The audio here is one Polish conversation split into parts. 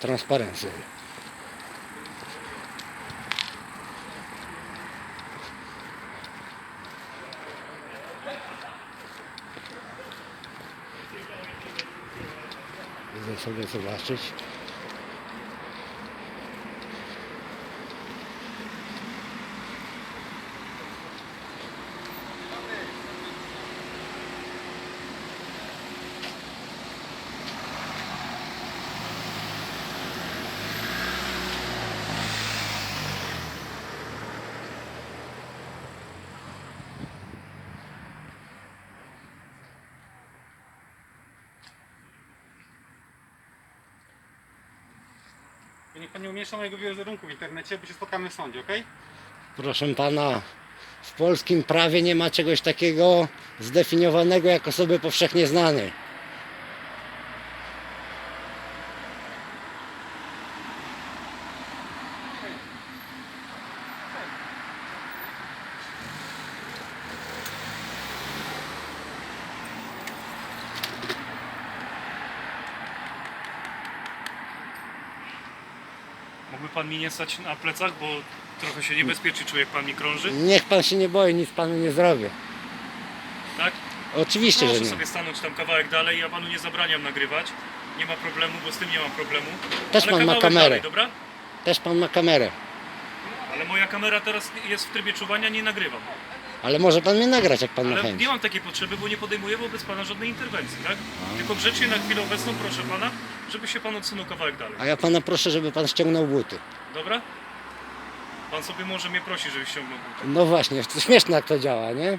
Transparencję. Idę sobie zobaczyć. Niech pan nie umieszcza mojego wizerunku w internecie, bo się spotkamy w sądzie, okej? Proszę pana, w polskim prawie nie ma czegoś takiego zdefiniowanego jako osoby powszechnie znane. Pan mi nie stać na plecach, bo trochę się niebezpiecznie czuję, jak pan mi krąży, Niech pan się nie boi, nic panu nie zrobię. tak? Oczywiście, że Proszę nie. sobie stanąć tam kawałek dalej, ja panu nie zabraniam nagrywać. Nie ma problemu, bo z tym nie mam problemu. Też Ale pan ma kawałek kamerę. Dalej, dobra? Też pan ma kamerę. Ale moja kamera teraz jest w trybie czuwania, nie nagrywam. Ale może pan mnie nagrać, jak pan ma Ale chęć. nie mam takiej potrzeby, bo nie podejmuję wobec pana żadnej interwencji, tak? Tylko grzecznie na chwilę obecną proszę pana, żeby się pan odsunął kawałek dalej. A ja pana proszę, żeby pan ściągnął buty. Dobra? Pan sobie może mnie prosi, żeby ściągnął buty. No właśnie, to śmieszne jak to działa, nie?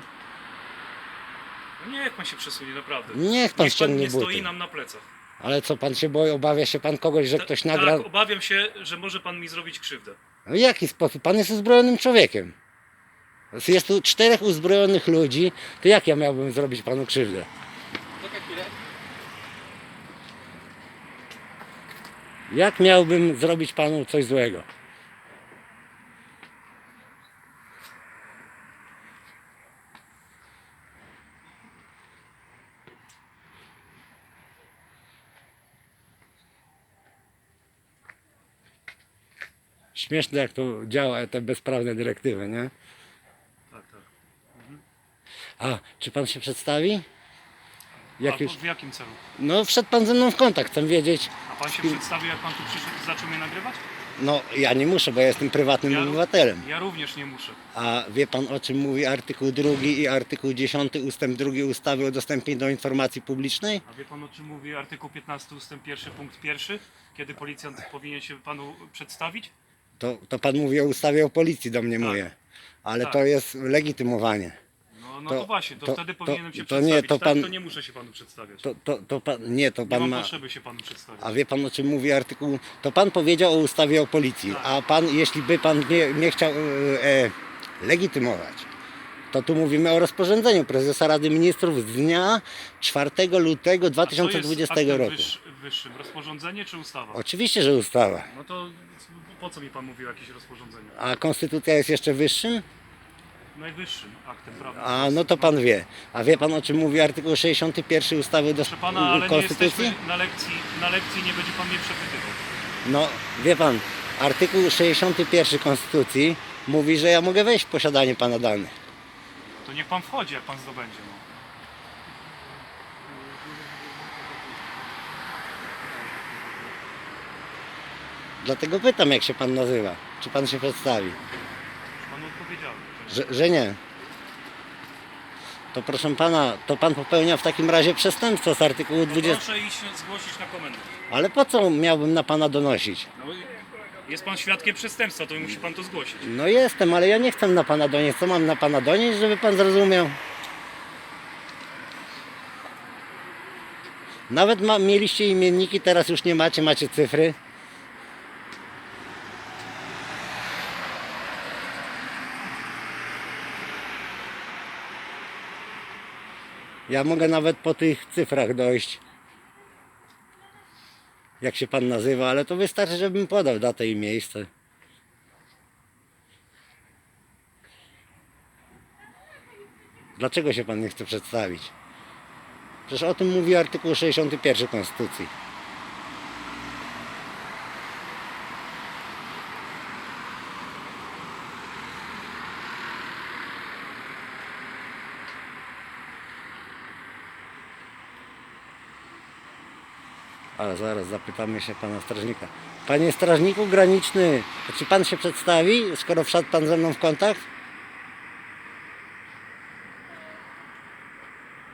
No niech pan się przesunie, naprawdę. Niech pan ściągnie nie stoi buty. nam na plecach. Ale co, pan się boi, obawia się pan kogoś, że Ta- ktoś nagra... Tak, obawiam się, że może pan mi zrobić krzywdę. No w jaki sposób? Pan jest uzbrojonym człowiekiem. Jest tu czterech uzbrojonych ludzi, to jak ja miałbym zrobić panu krzywdę? Czekaj chwilę. Jak miałbym zrobić panu coś złego? Śmieszne jak to działa, te bezprawne dyrektywy, nie? A, czy pan się przedstawi? Jak już... w jakim celu? No, wszedł pan ze mną w kontakt, chcę wiedzieć. A pan się przedstawił, jak pan tu przyszedł i zaczął mnie nagrywać? No, ja nie muszę, bo ja jestem prywatnym Ja- obywatelem. Ja również nie muszę. A wie pan o czym mówi artykuł 2 i artykuł 10 ustęp 2 ustawy o dostępie do informacji publicznej? A wie pan o czym mówi artykuł 15 ustęp 1 punkt 1? Kiedy policjant powinien się panu przedstawić? To, to pan mówi o ustawie o policji do mnie Tak. mówi. Ale Tak. to jest legitymowanie. No, no To- właśnie, to, wtedy powinienem się to nie, przedstawić. to tak, pan- to nie muszę się panu przedstawiać. To, to, to pan, nie, to nie pan mam ma... potrzeby się panu przedstawiać. A wie pan o czym mówi artykuł? To pan powiedział o ustawie o policji, Tak. a pan, jeśli by pan nie, nie chciał e, e, legitymować, to tu mówimy o rozporządzeniu prezesa Rady Ministrów z dnia 4 lutego A co jest 2020 aktem roku. Wyższy, wyższym? Rozporządzenie czy ustawa? Oczywiście, że ustawa. No to po co mi pan mówił o jakieś rozporządzeniu? A konstytucja jest jeszcze wyższym? Najwyższym aktem prawnym. A no to pan wie. A wie pan o czym mówi artykuł 61 ustawy do Proszę pana, ale nie konstytucji? jesteśmy na lekcji, na lekcji nie będzie pan mnie przepytywał. No wie pan, artykuł 61 konstytucji mówi, że ja mogę wejść w posiadanie pana danych. To niech pan wchodzi, jak pan zdobędzie. No. Dlatego pytam, jak się pan nazywa. Czy pan się przedstawi? Że, że nie. To proszę pana, to pan popełnia w takim razie przestępstwo z artykułu 20. Proszę iść zgłosić na komendę. Ale po co miałbym na pana donosić? No, jest pan świadkiem przestępstwa, to musi pan to zgłosić. No jestem, ale ja nie chcę na pana donieść. Co mam na pana donieść, żeby pan zrozumiał? Nawet ma, mieliście imienniki, teraz już nie macie, macie cyfry. Ja mogę nawet po tych cyfrach dojść. Jak się pan nazywa, ale to wystarczy, żebym podał datę i miejsce. Dlaczego się pan nie chce przedstawić? Przecież o tym mówi artykuł 61 Konstytucji. Ale zaraz zapytamy się pana strażnika. Panie strażniku graniczny, czy pan się przedstawi, skoro wszedł pan ze mną w kontakt?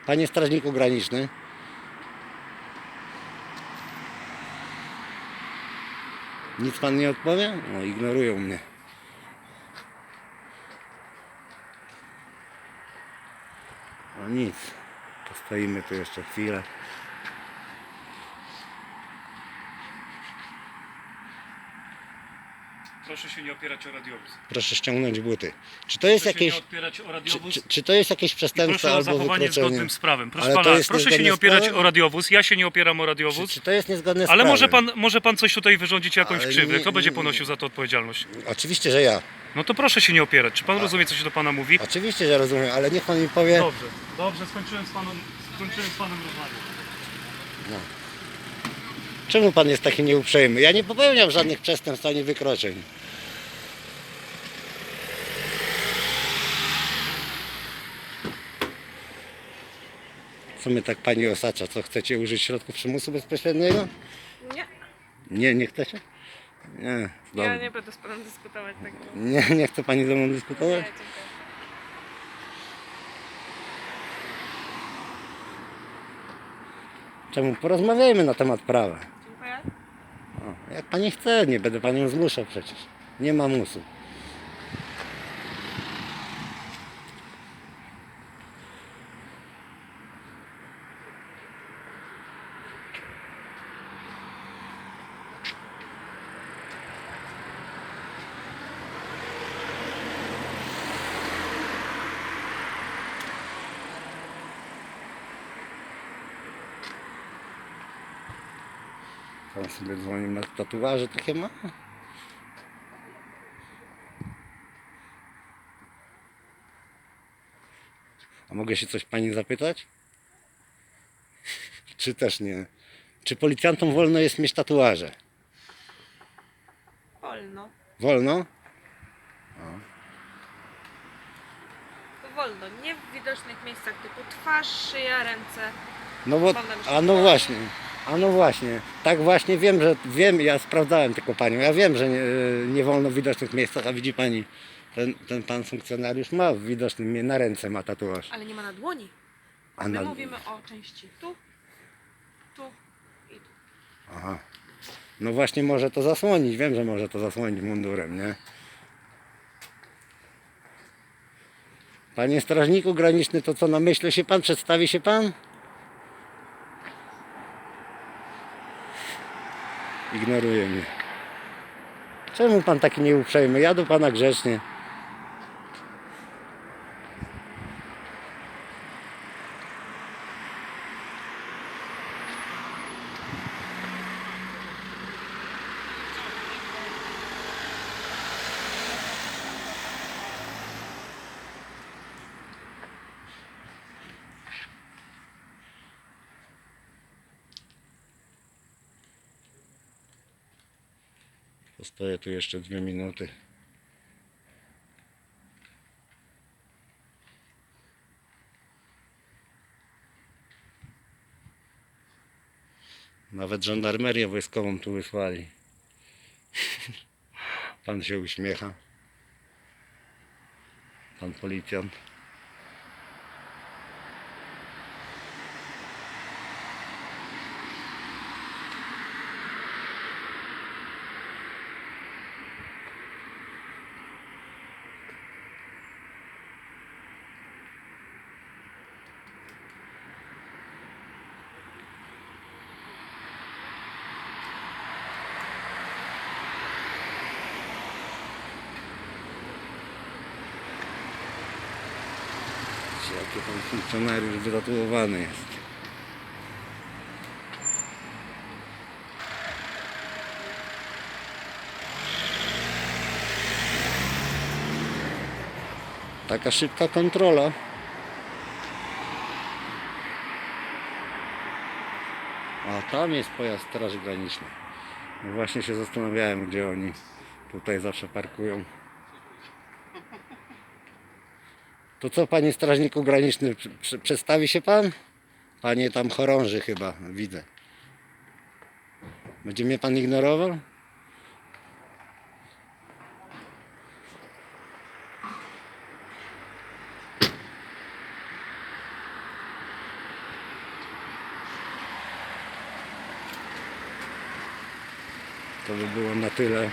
Panie strażniku graniczny. Nic pan nie odpowie? No, ignorują mnie. No nic. Postoimy tu jeszcze chwilę. Proszę się nie opierać o radiowóz. Proszę ściągnąć buty. Czy to jest Proszę się jakieś. nie opierać o Czy, radiowóz. czy, czy to jest jakieś I przestępstwo proszę o albo zachowanie wykroczenie? zgodnym z prawem. Proszę Ale to pana, jest proszę się niezgodne nie z opierać prawem? o radiowóz. Ja się nie opieram o Czy, radiowóz. czy to jest niezgodne z Ale prawem? może pan, może pan coś tutaj wyrządzić jakąś Ale krzywdę. nie- Kto będzie nie- ponosił za to odpowiedzialność? Oczywiście, że ja. No to proszę się nie opierać. Czy pan rozumie, co się do pana mówi? Oczywiście, że rozumiem, ale niech pan mi powie. Dobrze, dobrze, skończyłem z panem, skończyłem z panem rozmawiać. Czemu pan jest taki nieuprzejmy? Ja nie popełniam żadnych przestępstw ani wykroczeń. Co mnie tak pani osacza? Co chcecie użyć środków przymusu bezpośredniego? Nie, Nie, nie chcecie? Nie, ja nie będę z panem dyskutować tego. Nie, nie chce pani ze mną Nie, dyskutować? dziękuję. Czemu? Porozmawiajmy na temat prawa. Dziękuję. O, jak pani chce, nie będę panią zmuszał przecież. Nie ma musu. Pan sobie dzwoni na tatuaże takie ma? A mogę się coś pani zapytać? Czy też nie? Czy policjantom wolno jest mieć tatuaże? Wolno. Wolno? To wolno. Nie w widocznych miejscach typu twarz, szyja, ręce. No bo, Wolno mi się a no właśnie, a no właśnie. Tak właśnie wiem, że wiem, ja sprawdzałem tylko panią. Ja wiem, że nie, nie wolno w widocznych miejscach, a widzi pani, ten, ten pan funkcjonariusz ma w widocznym na ręce ma tatuaż. Ale nie ma na dłoni. A My na, mówimy o części tu, tu i tu. Aha. No właśnie może to zasłonić, wiem, że może to zasłonić mundurem, nie? Panie strażniku graniczny, to co na myśli się pan? Przedstawi się pan? Ignoruje mnie. Czemu pan taki nieuprzejmy? Ja do pana grzecznie. Postoję tu jeszcze dwie minuty. Nawet żandarmerię wojskową tu wysłali. Pan się uśmiecha. Pan policjant. Jaki pan funkcjonariusz wytatuowany jest. Taka szybka kontrola. A tam jest pojazd Straży Granicznej. No właśnie się zastanawiałem, gdzie oni tutaj zawsze parkują. To co, panie strażniku graniczny, przedstawi się pan? Panie tam chorąży chyba, widzę. Będzie mnie pan ignorował? To by było na tyle.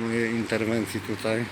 Mojej interwencji tutaj.